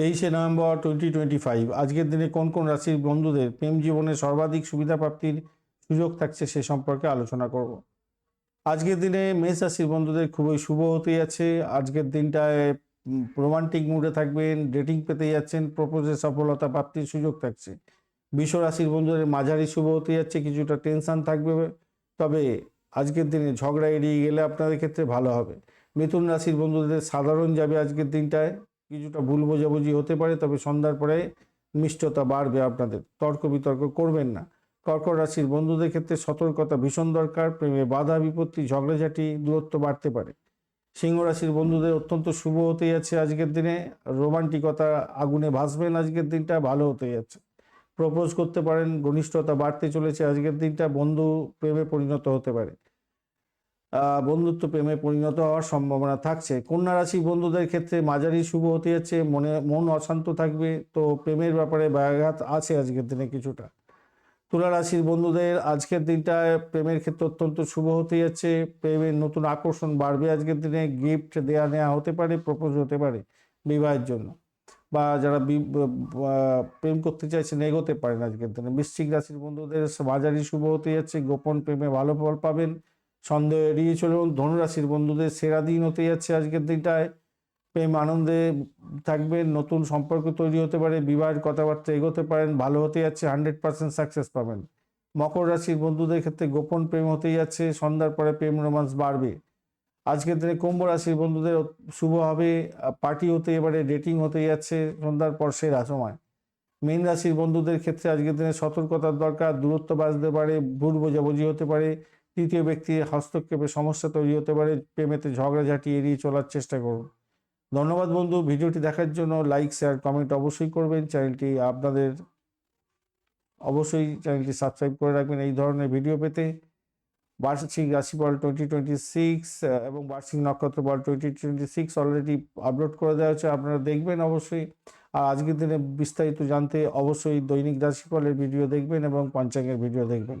তেইশে November twenty twenty five আজকের দিনে কোন কোন রাশির বন্ধুদের প্রেম জীবনে সর্বাধিক সুবিধা প্রাপ্তির সুযোগ থাকছে সে সম্পর্কে আলোচনা করব। আজকের দিনে মেষ রাশির বন্ধুদের খুবই শুভ হতে যাচ্ছে। আজকের দিনটায় রোমান্টিক মুডে থাকবেন ডেটিং পেতে যাচ্ছেন প্রপোজে সফলতা প্রাপ্তির সুযোগ থাকছে। বিশ্ব রাশির বন্ধুদের মাঝারি শুভ হতে যাচ্ছে, কিছুটা টেনশন থাকবে। তবে আজকের দিনে ঝগড়া এড়িয়ে গেলে আপনাদের ক্ষেত্রে ভালো হবে। মিথুন রাশির বন্ধুদের সাধারণ যাবে আজকের দিনটায়। কিছুটা ভুল বোঝাবুঝি হতে পারে, তবে সন্ধ্যার পরে মিষ্টতা বাড়বে আপনাদের। তর্ক বিতর্ক করবেন না। কর্কট রাশির বন্ধুদের ক্ষেত্রে সতর্কতা ভীষণ দরকার, প্রেমে বাধা, বিপত্তি, ঝগড়াঝাটি, দূরত্ব বাড়তে পারে। সিংহ রাশির বন্ধুদের অত্যন্ত শুভ হতে যাচ্ছে আজকের দিনে। রোমান্টিকতা আগুনে ভাসবেন আজকের দিনটা, ভালো হতে যাচ্ছে। প্রপোজ করতে পারেন, ঘনিষ্ঠতা বাড়তে চলেছে আজকের দিনটা, বন্ধু প্রেমে পরিণত হতে পারে। বন্ধুত্ব প্রেমে পরিণত হওয়ার সম্ভাবনা থাকছে। কন্যা রাশি বন্ধুদের ক্ষেত্রে মাঝারি শুভ হতে যাচ্ছে, মনে, মন অশান্ত থাকবে। তো প্রেমের ব্যাপারে ব্যাঘাত আছে আজকের দিনে কিছুটা। তুলা রাশির বন্ধুদের আজকের দিনটায় প্রেমের ক্ষেত্রে অত্যন্ত শুভ হতে যাচ্ছে। প্রেমের নতুন আকর্ষণ বাড়বে আজকের দিনে। গিফট দেয়া নেওয়া হতে পারে, প্রপোজ হতে পারে বিবাহের জন্য। বা যারা প্রেম করতে চাইছেন এগোতে পারেন আজকের দিনে। বৃশ্চিক রাশির বন্ধুদের মাঝারি শুভ হতে যাচ্ছে। গোপন প্রেমে ভালো ফল পাবেন। সন্দেহ এড়িয়ে চলুন। ধনুরাশির বন্ধুদের সেরা দিন হতে যাচ্ছে আজকের দিনটায়। প্রেম, আনন্দে থাকবেন নতুন সম্পর্ক তৈরি হতে পারে, বিবাহের কথাবার্তা এগোতে পারেন, ভালো হতে যাচ্ছে, হান্ড্রেড পার্সেন্ট সাকসেস পাবেন। মকর রাশির বন্ধুদের ক্ষেত্রে গোপন প্রেম হতে যাচ্ছে, সন্ধ্যার পরে প্রেম রোমান্স বাড়বে। আজকের দিনে কুম্ভ রাশির বন্ধুদের শুভ হবে পার্টি হতে এবারে ডেটিং হতে যাচ্ছে, সন্ধ্যার পর সেরা সময়। মীন রাশির বন্ধুদের ক্ষেত্রে আজকের দিনে সতর্কতার দরকার, দূরত্ব বাঁচতে পারে, ভুল বোঝাবুঝি হতে পারে তৃতীয় ব্যক্তির হস্তক্ষেপে সমস্যা তৈরি হতে পারে, প্রেমেতে ঝগড়াঝাটি এড়িয়ে চলার চেষ্টা করুন। ধন্যবাদ বন্ধু, ভিডিওটি দেখার জন্য লাইক শেয়ার কমেন্ট অবশ্যই করবেন। চ্যানেলটি আপনাদের অবশ্যই চ্যানেলটি সাবস্ক্রাইব করে রাখবেন এই ধরনের ভিডিও পেতে। বার্ষিক রাশিফল টোয়েন্টি টোয়েন্টি সিক্স এবং বার্ষিক নক্ষত্র বল twenty twenty six already upload করে দেওয়া হচ্ছে আপনারা দেখবেন অবশ্যই। আর আজকের দিনে বিস্তারিত জানতে অবশ্যই দৈনিক রাশিফলের ভিডিও দেখবেন এবং পঞ্চাঙ্গের ভিডিও দেখবেন।